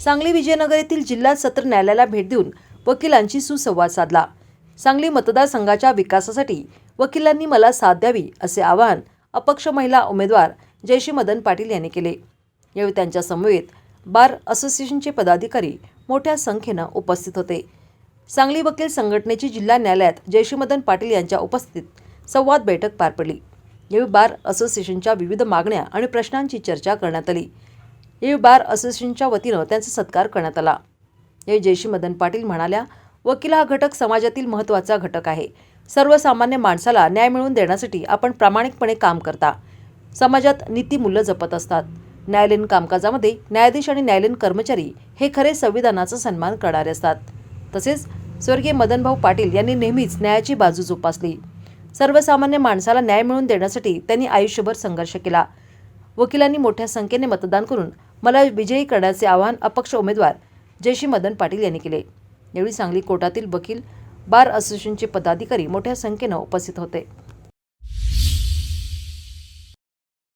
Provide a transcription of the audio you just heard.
सांगली विजयनगर येथील जिल्हा सत्र न्यायालयाला भेट देऊन वकिलांशी सुसंवाद साधला. सांगली मतदारसंघाच्या विकासासाठी वकिलांनी मला साथ द्यावी असे आवाहन अपक्ष महिला उमेदवार जयशी मदन पाटील यांनी केले. यावेळी त्यांच्या समवेत बार असोसिएशनचे पदाधिकारी मोठ्या संख्येनं उपस्थित होते. सांगली वकील संघटनेची जिल्हा न्यायालयात जयशीमदन मदन पाटील यांच्या उपस्थितीत संवाद बैठक पार पडली. यावेळी बार असोसिएशनच्या विविध मागण्या आणि प्रश्नांची चर्चा करण्यात आली. यावेळी बार असोसिएशनच्या वतीनं त्यांचा सत्कार करण्यात आला. यावेळी जयशी मदन पाटील म्हणाल्या वकील हा घटक समाजातील महत्त्वाचा घटक आहे. सर्वसामान्य माणसाला न्याय मिळवून देण्यासाठी आपण प्रामाणिकपणे काम करता. समाजात नीतीमूल्य जपत असतात. न्यायालयीन कामकाजामध्ये न्यायाधीश आणि न्यायालयीन कर्मचारी हे खरे संविधानाचा सन्मान करणारे असतात. तसेच स्वर्गीय मदनभाऊ पाटील यांनी नेहमीच न्यायाची बाजू जोपासली. सर्वसामान्य माणसाला न्याय मिळवून देण्यासाठी त्यांनी आयुष्यभर संघर्ष केला. वकिलांनी मोठ्या संख्येने मतदान करून मला विजयी करण्याचे आवाहन अपक्ष उमेदवार जयशी मदन पाटील यांनी केले. यावेळी सांगली कोर्टातील वकील बार असोसिएशनचे पदाधिकारी मोठ्या संख्येनं उपस्थित होते.